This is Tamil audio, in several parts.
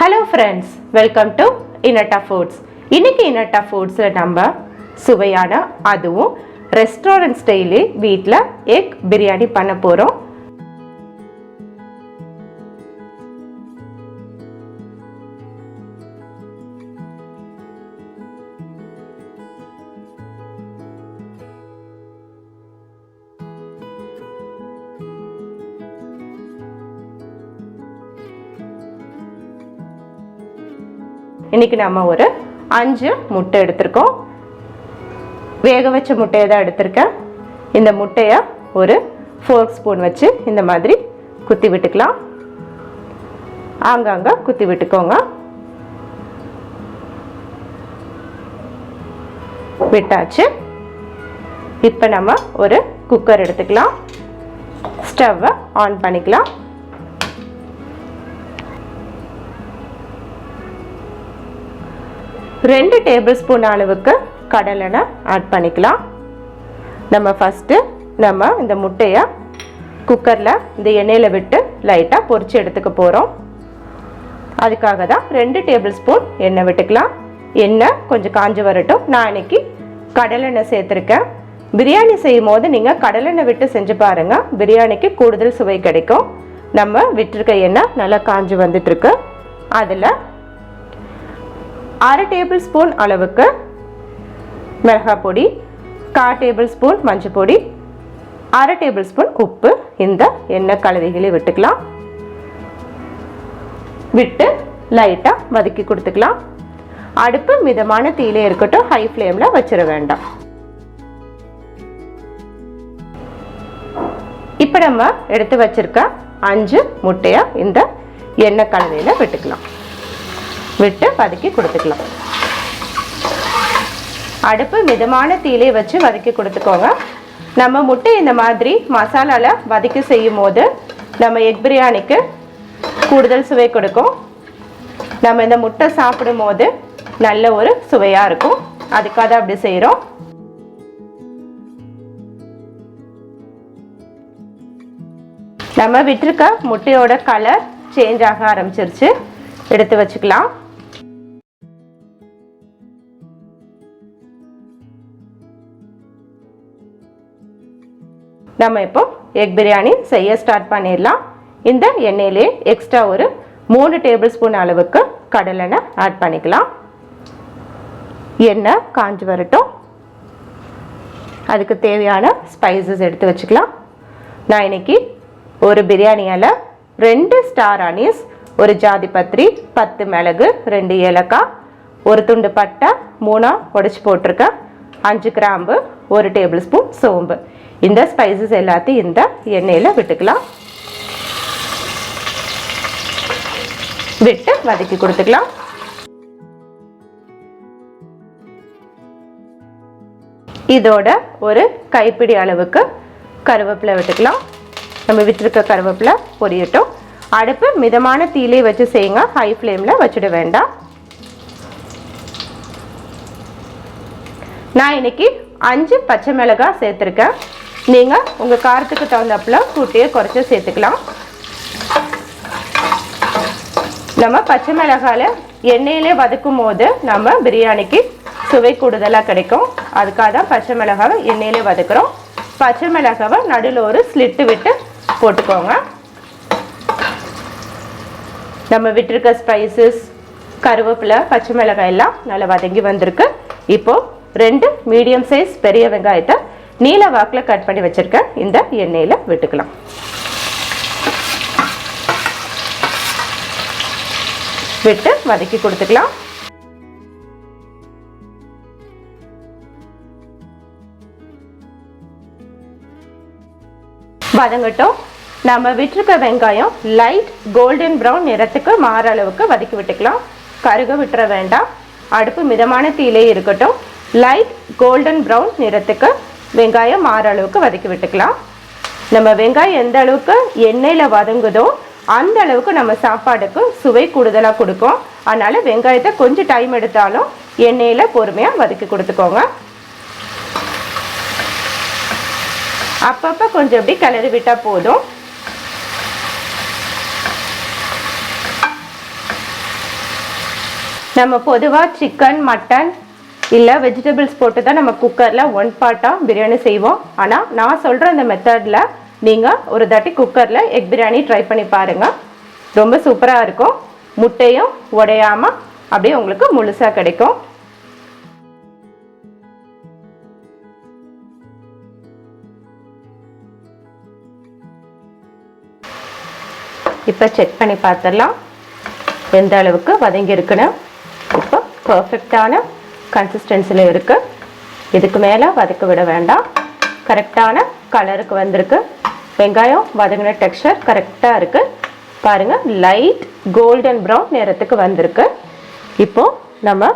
Hello friends welcome to இனட்டா foods இன்னைக்கு இனட்டா ஃபுட்ஸில் நம்ம சுவையான அதுவும் ரெஸ்டாரண்ட் ஸ்டைலு வீட்டில் எக் பிரியாணி பண்ண போகிறோம் இன்னைக்கு நம்ம ஒரு அஞ்சு முட்டை எடுத்திருக்கோம். வேக வச்ச முட்டையை தான் எடுத்திருக்கேன். இந்த முட்டையை ஒரு ஃபோர்க் ஸ்பூன் வச்சு இந்த மாதிரி குத்தி விட்டுக்கலாம். ஆங்காங்க குத்தி விட்டுக்கோங்க. விட்டாச்சு. இப்போ நம்ம ஒரு குக்கர் எடுத்துக்கலாம். ஸ்டவ்வை ஆன் பண்ணிக்கலாம். ரெண்டு டேபிள் ஸ்பூன் அளவுக்கு கடலெண்ணெய் ஆட் பண்ணிக்கலாம். நம்ம ஃபஸ்ட்டு நம்ம இந்த முட்டையை குக்கரில் இந்த எண்ணெயில் விட்டு லைட்டாக பொறிச்சு எடுத்துக்க போகிறோம் அதுக்காக தான் ரெண்டு டேபிள் ஸ்பூன் எண்ணெய் விட்டுக்கலாம். எண்ணெய் கொஞ்சம் காஞ்சி வரட்டும். நான் இன்னைக்கு கடலெண்ணெய் சேர்த்துருக்கேன். பிரியாணி செய்யும் போது நீங்கள் கடலெண்ணெய் விட்டு செஞ்சு பாருங்கள் பிரியாணிக்கு கூடுதல் சுவை கிடைக்கும். நம்ம விட்டுருக்க எண்ணெய் நல்லா காஞ்சி வந்துட்டுருக்கு அதில் அரை டேபிள் ஸ்பூன் அளவுக்கு மிளகாய் பொடி கால் டேபிள் ஸ்பூன் மஞ்சள் பொடி அரை டேபிள் ஸ்பூன் உப்பு. இந்த எண்ணெய் கலவைகளை விட்டுக்கலாம். விட்டு லைட்டாக வதக்கி கொடுத்துக்கலாம். அடுப்பு மிதமான தீயிலே இருக்கட்டும் ஹை ஃப்ளேமில் வச்சிட வேண்டாம். இப்போ நம்ம எடுத்து வச்சிருக்க அஞ்சு முட்டையை இந்த எண்ணெய் கலவையில் விட்டுக்கலாம். விட்டு வதக்கி கொடுத்துக்கலாம். அடுப்பு மிதமான தீலே வச்சு வதக்கி கொடுத்துக்கோங்க. நம்ம முட்டை இந்த மாதிரி மசாலாவில் வதக்கி செய்யும் போது நம்ம எக் பிரியாணிக்கு கூடுதல் சுவை கொடுக்கும். நம்ம இந்த முட்டை சாப்பிடும் போது நல்ல ஒரு சுவையாக இருக்கும். அதுக்காக தான் அப்படி செய்கிறோம் நம்ம விட்டுருக்க முட்டையோட கலர் சேஞ்ச் ஆக ஆரம்பிச்சிருச்சு. எடுத்து வச்சுக்கலாம். நம்ம இப்போ எக் பிரியாணி செய்ய ஸ்டார்ட் பண்ணிடலாம். இந்த எண்ணெயிலே எக்ஸ்ட்ரா ஒரு மூணு டேபிள் ஸ்பூன் அளவுக்கு கடலெண்ணெய் ஆட் பண்ணிக்கலாம். எண்ணெய் காஞ்சி வரட்டும். அதுக்கு தேவையான ஸ்பைசஸ் எடுத்து வச்சுக்கலாம். நான் இன்னைக்கு ஒரு பிரியாணியால் ரெண்டு ஸ்டார் அனீஸ் ஒரு ஜாதி பத்திரி பத்து மிளகு ரெண்டு ஏலக்காய் ஒரு துண்டு பட்டை மூணாக உடைச்சி போட்டிருக்கேன். அஞ்சு கிராம்பு ஒரு டேபிள் ஸ்பூன் சோம்பு. இந்த ஸ்பைசஸ் எல்லாத்தையும் இந்த எண்ணெயில் விட்டுக்கலாம். விட்டு வதக்கி கொடுத்துக்கலாம். இதோட ஒரு கைப்பிடி அளவுக்கு கருவேப்பிலை விட்டுக்கலாம். நம்ம விட்டுருக்க கருவேப்பிலை பொரியட்டும். அடுப்பு மிதமான தீலே வச்சு செய்யுங்க. ஹை ஃப்ளேமில் வச்சுட வேண்டாம். நான் இன்னைக்கு அஞ்சு பச்சை மிளகாய் சேர்த்துருக்கேன். நீங்கள் உங்கள் காரத்துக்கு தகுந்தாப்புல கூட்டியே குறைச்சி சேர்த்துக்கலாம். நம்ம பச்சை மிளகாயில் எண்ணெயிலே வதக்கும் போது நம்ம பிரியாணிக்கு சுவை கூடுதலாக கிடைக்கும். அதுக்காக தான் பச்சை மிளகாவை எண்ணெயிலே வதக்குறோம். பச்சை மிளகாவை நடுவில் ஒரு ஸ்லிட்டு விட்டு போட்டுக்கோங்க. நம்ம விட்டுருக்க ஸ்பைசஸ் கருவேப்பிலை பச்சை மிளகாய் எல்லாம் நல்லா வதங்கி வந்திருக்கு. இப்போது ரெண்டு மீடியம் சைஸ் பெரிய வெங்காயத்தை நீல வாக்கில் கட் பண்ணி வச்சுருக்க இந்த எண்ணெயில் விட்டுக்கலாம். விட்டு வதக்கி கொடுத்துக்கலாம். வதங்கட்டும். நம்ம விட்டுருக்க வெங்காயம் லைட் கோல்டன் ப்ரௌன் நிறத்துக்கு மாற அளவுக்கு வதக்கி விட்டுக்கலாம். கருக விட்டுற வேண்டாம். அடுப்பு மிதமான தீலே இருக்கட்டும். லைட் கோல்டன் ப்ரௌன் நிறத்துக்கு வெங்காயம் மாற அளவுக்கு வதக்கி விட்டுக்கலாம். நம்ம வெங்காயம் எந்த அளவுக்கு எண்ணெயில் வதங்குதோ அந்த அளவுக்கு நம்ம சாப்பாடுக்கு சுவை கூடுதலாக கொடுக்கும். அதனால் வெங்காயத்தை கொஞ்சம் டைம் எடுத்தாலும் எண்ணெயில் பொறுமையாக வதக்கி கொடுத்துக்கோங்க. அப்பப்போ கொஞ்சம் எப்படி கிளறி விட்டால் போதும். நம்ம பொதுவாக சிக்கன் மட்டன் இல்லை வெஜிடபிள்ஸ் போட்டு தான் நம்ம குக்கரில் ஒன் பார்ட்டாக பிரியாணி செய்வோம். ஆனால் நான் சொல்கிற அந்த மெத்தடில் நீங்கள் ஒரு தாட்டி குக்கரில் எக் பிரியாணி ட்ரை பண்ணி பாருங்கள் ரொம்ப சூப்பராக இருக்கும். முட்டையும் உடையாமல் அப்படியே உங்களுக்கு முழுசாக கிடைக்கும். இப்போ செக் பண்ணி பார்த்துடலாம். எந்த அளவுக்கு வதங்கி இருக்குன்னு. இப்போ பர்ஃபெக்டான கன்சிஸ்டன்சியில் இருக்குது இதுக்கு மேலே வதக்க விட வேண்டாம். கரெக்டான கலருக்கு வந்திருக்கு. வெங்காயம் வதங்கின டெக்ஸ்சர் கரெக்டாக இருக்குது பாருங்கள் லைட் கோல்டன் ப்ரௌன் நேரத்துக்கு வந்திருக்கு. இப்போது நம்ம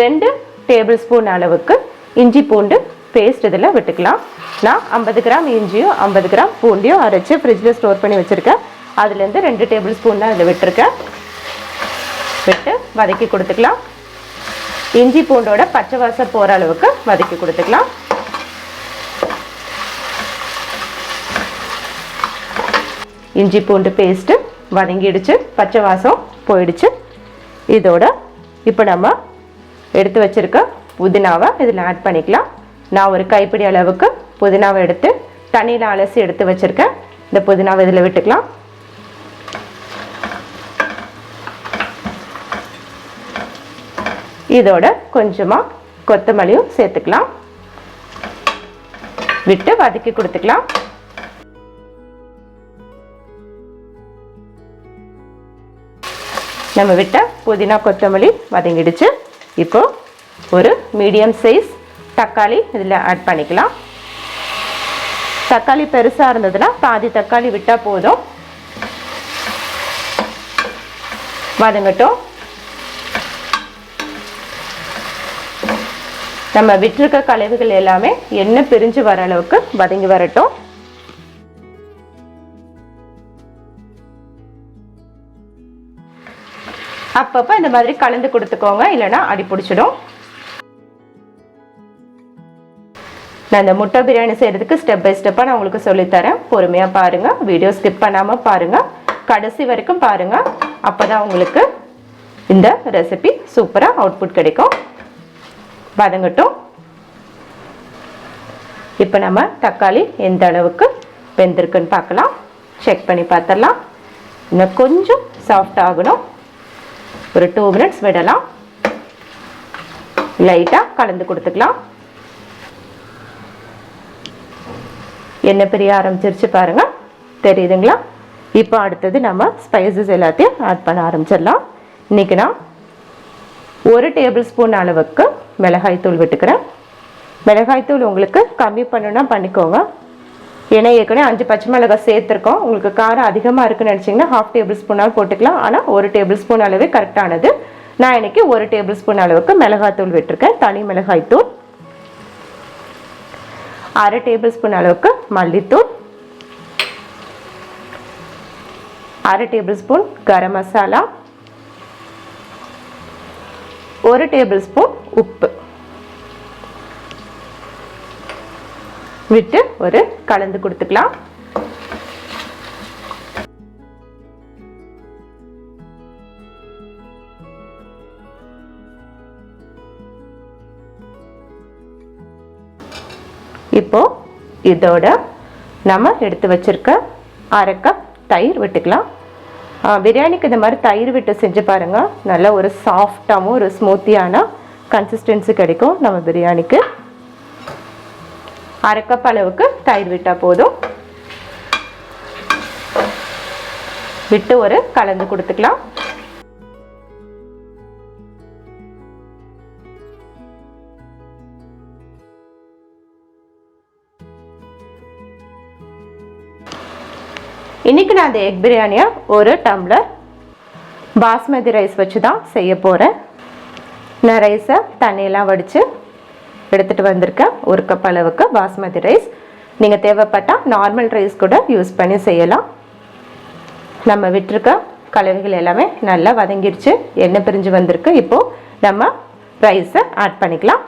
ரெண்டு டேபிள் ஸ்பூன் அளவுக்கு இஞ்சி பூண்டு பேஸ்ட் இதில் விட்டுக்கலாம். நான் ஐம்பது கிராம் இஞ்சியும் ஐம்பது கிராம் பூண்டையும் அரைச்சி ஃப்ரிட்ஜில் ஸ்டோர் பண்ணி வச்சுருக்கேன். அதுலேருந்து ரெண்டு டேபிள் ஸ்பூன் தான் இதில் விட்டுருக்கேன். விட்டு வதக்கி கொடுத்துக்கலாம். இஞ்சி பூண்டோட பச்சை வாசம் போகிற அளவுக்கு வதக்கி கொடுத்துக்கலாம். இஞ்சி பூண்டு பேஸ்ட்டு வதங்கிடுச்சு பச்சை வாசம் போயிடுச்சு. இதோட இப்போ நம்ம எடுத்து வச்சுருக்க புதினாவை இதில் ஆட் பண்ணிக்கலாம். நான் ஒரு கைப்பிடி அளவுக்கு புதினாவை எடுத்து தண்ணியில் அலசி எடுத்து வச்சுருக்கேன். இந்த புதினாவை இதில் விட்டுக்கலாம். இதோட கொஞ்சமாக கொத்தமல்லியும் சேர்த்துக்கலாம். விட்டு வதக்கி கொடுத்துக்கலாம். நம்ம விட்ட புதினா கொத்தமல்லி வதங்கிடுச்சு. இப்போ ஒரு மீடியம் சைஸ் தக்காளி இதில் ஆட் பண்ணிக்கலாம். தக்காளி பெருசாக இருந்ததுன்னா பாதி தக்காளி விட்டால் போதும். வதங்கட்டும். நம்ம விட்டுருக்க கழிவுகள் எல்லாமே எண்ணெய் பிரிஞ்சு வர அளவுக்கு வதங்கி வரட்டும். அப்பப்போ இந்த மாதிரி கலந்து கொடுத்துக்கோங்க இல்லைனா அடி பிடிச்சிடும். நான் இந்த முட்டை பிரியாணி செய்கிறதுக்கு ஸ்டெப் பை ஸ்டெப்பாக நான் உங்களுக்கு சொல்லித்தரேன். பொறுமையாக பாருங்கள் வீடியோ ஸ்கிப் பண்ணாமல் பாருங்கள் கடைசி வரைக்கும் பாருங்கள் அப்போ தான் உங்களுக்கு இந்த ரெசிபி சூப்பராக அவுட்புட் கிடைக்கும். வதங்கட்டும். இப்போ நம்ம தக்காளி எந்த அளவுக்கு வெந்திருக்குன்னு பார்க்கலாம். செக் பண்ணி பார்த்துடலாம். இன்னும் கொஞ்சம் சாஃப்ட் ஆகணும். ஒரு டூ மினிட்ஸ் விடலாம். லைட்டாக கலந்து கொடுத்துக்கலாம். எண்ணெய் பிரிய ஆரம்பிச்சிருச்சு பாருங்கள் தெரியுதுங்களா? இப்போ அடுத்தது நம்ம ஸ்பைசஸ் எல்லாத்தையும் ஆட் பண்ண ஆரம்பிச்சிடலாம். இன்றைக்கி நான் ஒரு டேபிள் ஸ்பூன் அளவுக்கு மிளகாய் தூள் விட்டுக்கிறேன். மிளகாய் தூள் உங்களுக்கு கம்மி பண்ணுன்னா பண்ணிக்கோங்க. ஏன்னா ஏற்கனவே அஞ்சு பச்சை மிளகாய் சேர்த்துருக்கோம். உங்களுக்கு காரம் அதிகமாக இருக்குன்னு நினச்சிங்கன்னா ஹாஃப் டேபிள் ஸ்பூனால் போட்டுக்கலாம். ஆனால் ஒரு டேபிள் ஸ்பூன் அளவே கரெக்டானது நான் இன்னைக்கு ஒரு டேபிள் ஸ்பூன் அளவுக்கு மிளகாய் தூள் விட்டுருக்கேன். தனி மிளகாய்த்தூள் அரை டேபிள் ஸ்பூன் அளவுக்கு மல்லித்தூள். அரை டேபிள் ஸ்பூன் கரம் மசாலா. ஒரு டேபிள் ஸ்பூன் உப்பு. விட்டு ஒரு கலந்து கொடுத்துக்கலாம். இப்போ இதோட நம்ம எடுத்து வச்சிருக்க அரை கப் தயிர் விட்டுக்கலாம். பிரியாணிக்கு இந்த மாதிரி தயிர் விட்டு செஞ்சு பாருங்கள் நல்ல ஒரு சாஃப்டாகவும் ஒரு ஸ்மூத்தியான கன்சிஸ்டன்சி கிடைக்கும் நம்ம பிரியாணிக்கு. அரை கப் அளவுக்கு தயிர் விட்டால் போதும். விட்டு ஒரு கலந்து கொடுத்துக்கலாம். இன்னைக்கு நான் அந்த எக் பிரியாணியை ஒரு டம்ளர் பாஸ்மதி ரைஸ் வச்சு தான் செய்ய போகிறேன் நான் ரைஸை தண்ணியெல்லாம் வடித்து எடுத்துகிட்டு வந்திருக்கேன். ஒரு கப் அளவுக்கு பாஸ்மதி ரைஸ் நீங்கள் தேவைப்பட்டால் நார்மல் ரைஸ் கூட யூஸ் பண்ணி செய்யலாம். நம்ம விட்டுருக்க கலவைகள் எல்லாமே நல்லா வதங்கிருச்சு. எண்ணெய் பிரிஞ்சு வந்திருக்கு. இப்போது நம்ம ரைஸை ஆட் பண்ணிக்கலாம்.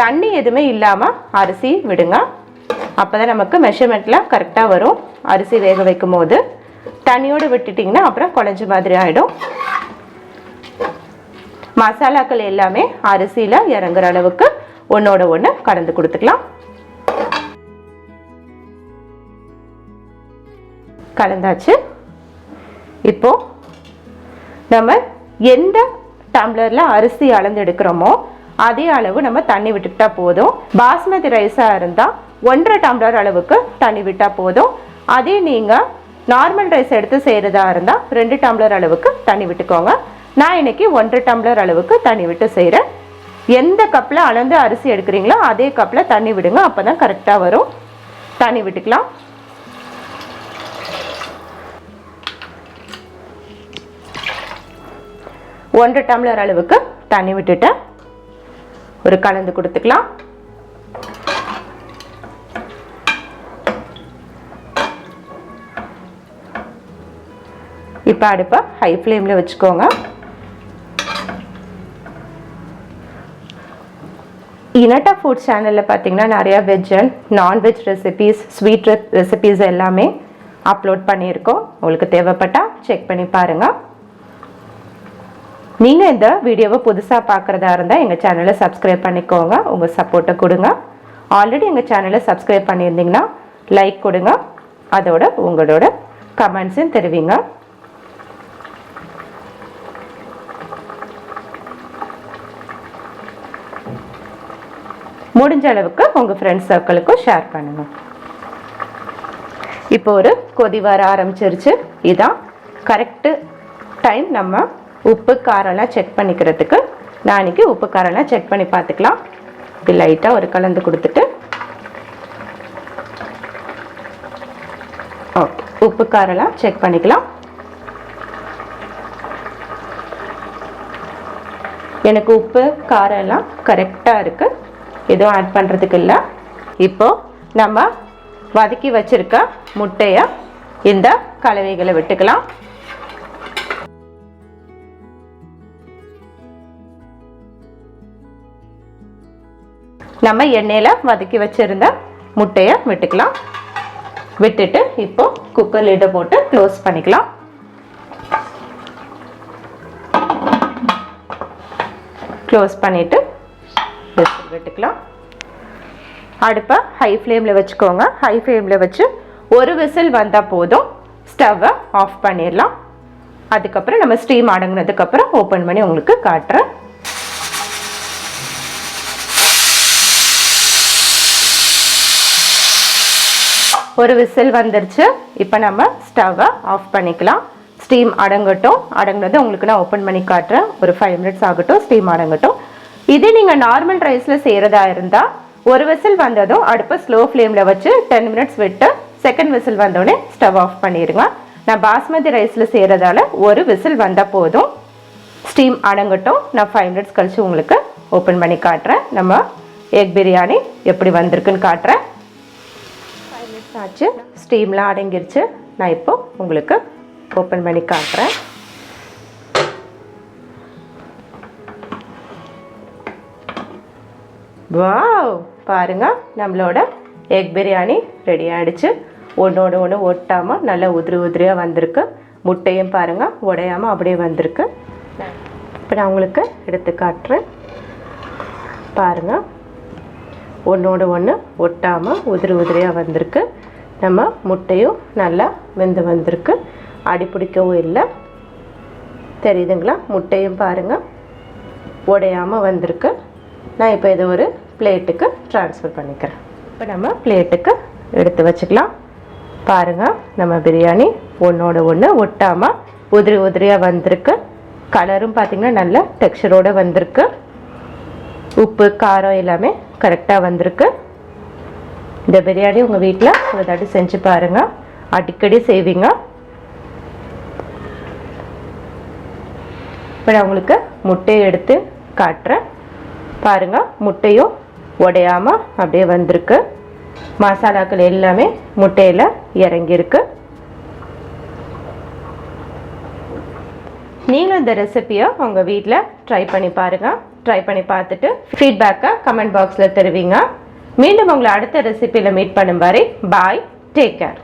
தண்ணி எதுவுமே இல்லாமல் அரிசி விடுங்க. அப்போ தான் நமக்கு மெஷர்மெண்ட்டில் கரெக்டாக வரும். அரிசி வேக வைக்கும் போது தண்ணியோடு விட்டுட்டிங்கன்னா அப்புறம் குழஞ்ச மாதிரி ஆகிடும் மசாலாக்கள் எல்லாமே அரிசியில் இறங்குற அளவுக்கு ஒன்றோட ஒன்று கலந்து கொடுத்துக்கலாம். கலந்தாச்சு. இப்போ நம்ம எந்த டம்ளரில் அரிசி அளந்து எடுக்கிறோமோ அதே அளவு நம்ம தண்ணி விட்டுக்கிட்டா போதும். பாஸ்மதி ரைஸாக இருந்தால் ஒன்றரை டம்ளர் அளவுக்கு தண்ணி விட்டால் போதும். அதே நீங்கள் நார்மல் ரைஸ் எடுத்து செய்கிறதா இருந்தால் ரெண்டு டம்ளர் அளவுக்கு தண்ணி விட்டுக்கோங்க. நான் இன்னைக்கு ஒன்றரை டம்ளர் அளவுக்கு தண்ணி விட்டு செய்கிறேன் எந்த கப்பில் அளந்து அரிசி எடுக்கிறீங்களோ அதே கப்பில் தண்ணி விடுங்க அப்போ தான் கரெக்டாக வரும். தண்ணி விட்டுக்கலாம். ஒன்றரை டம்ளர் அளவுக்கு தண்ணி விட்டுட்டேன். ஒரு கலந்து கொடுத்துக்கலாம். இப்போ அடுப்பை ஹை ஃப்ளேமில் வச்சுக்கோங்க. இனட்டா ஃபுட் சேனலில் பார்த்தீங்கன்னா நிறையா veg and non veg recipes sweet recipes எல்லாமே அப்லோட் பண்ணியிருக்கோம். உங்களுக்கு தேவைப்பட்டால் செக் பண்ணி பாருங்கள் நீங்கள் இந்த வீடியோவை புதுசாக பார்க்குறதா இருந்தால் எங்கள் சேனலை சப்ஸ்கிரைப் பண்ணிக்கோங்க. உங்கள் சப்போர்ட்டை கொடுங்க. ஆல்ரெடி எங்கள் சேனலை சப்ஸ்கிரைப் பண்ணியிருந்தீங்கன்னா லைக் கொடுங்க. அதோட உங்களோட கமெண்ட்ஸையும் தெரிவிங்க. முடிஞ்ச அளவுக்கு உங்கள் ஃப்ரெண்ட்ஸ் சர்க்கிளுக்கும் ஷேர் பண்ணுங்க. இப்போ ஒரு கொதி வர ஆரம்பிச்சிருச்சு. இதான் கரெக்டு டைம் நம்ம உப்பு காரம்லாம் செக் பண்ணிக்கிறதுக்கு நான் இன்றைக்கி உப்பு காரம்லாம் செக் பண்ணி பார்த்துக்கலாம். இப்படி லைட்டாக ஒரு கலந்து கொடுத்துட்டு. ஓகே உப்பு காரம்லாம் செக் பண்ணிக்கலாம். எனக்கு உப்பு காரம் எல்லாம் கரெக்டாக இருக்குது எதுவும் ஆட் பண்ணுறதுக்கு இல்லை. இப்போது நம்ம வதக்கி வச்சிருக்க முட்டையை இந்த கலவைகளை விட்டுக்கலாம். நம்ம எண்ணெயில் வதக்கி வச்சுருந்த முட்டையை விட்டுக்கலாம். விட்டுட்டு இப்போ குக்கர் லிட்டை போட்டு க்ளோஸ் பண்ணிக்கலாம். க்ளோஸ் பண்ணிவிட்டு விசில் விட்டுக்கலாம். அடுப்பை ஹை ஃப்ளேமில் வச்சுக்கோங்க. ஹை ஃப்ளேமில் வச்சு ஒரு விசில் வந்தால் போதும். ஸ்டவ்வை ஆஃப் பண்ணிடலாம். அதுக்கப்புறம் நம்ம ஸ்டீம் அடங்கினதுக்கப்புறம் ஓப்பன் பண்ணி உங்களுக்கு காட்டுறேன். ஒரு விசில் வந்துருச்சு. இப்போ நம்ம ஸ்டவ்வை ஆஃப் பண்ணிக்கலாம். ஸ்டீம் அடங்கட்டும். அடங்கினது உங்களுக்கு நான் ஓப்பன் பண்ணி காட்டுறேன். ஒரு ஃபைவ் மினிட்ஸ் ஆகட்டும் ஸ்டீம் அடங்கட்டும். இதே நீங்கள் நார்மல் ரைஸில் செய்கிறதா இருந்தால் ஒரு விசில் வந்ததும் அடுப்பை ஸ்லோ ஃப்ளேமில் வச்சு டென் மினிட்ஸ் விட்டு செகண்ட் விசில் வந்தோடனே ஸ்டவ் ஆஃப் பண்ணிடுங்க. நான் பாஸ்மதி ரைஸில் செய்கிறதால ஒரு விசில் வந்தால் போதும் ஸ்டீம் அடங்கட்டும். நான் ஃபைவ் மினிட்ஸ் கழித்து உங்களுக்கு ஓப்பன் பண்ணி காட்டுறேன். நம்ம எக் பிரியாணி எப்படி வந்திருக்குன்னு காட்டுறேன். ஆச்சு. ஸ்டீம்லாம் அடங்கிருச்சு. நான் இப்போ உங்களுக்கு ஓப்பன் பண்ணி காட்டுறேன். வாவ்! பாருங்க நம்மளோட எக் பிரியாணி ரெடி ஆகிடுச்சு ஒன்றோட ஒன்று ஒட்டாமல் நல்லா உதிரி உதிரியாக வந்திருக்கு. முட்டையும் பாருங்கள் உடையாமல் அப்படியே வந்திருக்கு. இப்போ நான் உங்களுக்கு எடுத்து காட்டுறேன். பாருங்கள் ஒன்றோடு ஒன்று ஒட்டாமல் உதிரி உதிரியாக வந்திருக்கு. நம்ம முட்டையும் நல்லா வெந்து வந்திருக்கு. அடி பிடிக்கவும் இல்லை. தெரியுதுங்களா? முட்டையும் பாருங்கள் உடையாமல் வந்திருக்கு. நான் இப்போ இதை ஒரு பிளேட்டுக்கு ட்ரான்ஸ்ஃபர் பண்ணிக்கிறேன். இப்போ நம்ம பிளேட்டுக்கு எடுத்து வச்சுக்கலாம். பாருங்கள் நம்ம பிரியாணி ஒன்றோட ஒன்று ஒட்டாமல் உதிரி உதிரியாக வந்திருக்கு. கலரும் பார்த்திங்கன்னா நல்ல டெக்ஸ்சரோடு வந்திருக்கு. உப்பு காரம் எல்லாமே கரெக்டாக வந்திருக்கு. இந்த பிரியாணி உங்கள் வீட்டில் ஒரு தாட்டி செஞ்சு பாருங்கள் அடிக்கடி செய்வீங்க. இப்போ நான் உங்களுக்கு முட்டையை எடுத்து காட்டுறேன். பாருங்கள் முட்டையும் உடையாமல் அப்படியே வந்திருக்கு. மசாலாக்கள் எல்லாமே முட்டையில் இறங்கியிருக்கு. நீங்களும் இந்த ரெசிப்பியை உங்கள் வீட்டில் ட்ரை பண்ணி பாருங்கள் ட்ரை பண்ணி பார்த்துட்டு ஃபீட்பேக்கை கமெண்ட் பாக்ஸில் தெரிவிங்க. மீண்டும் உங்களை அடுத்த ரெசிபியில் மீட் பண்ணும் வரை பாய் டேக் கேர்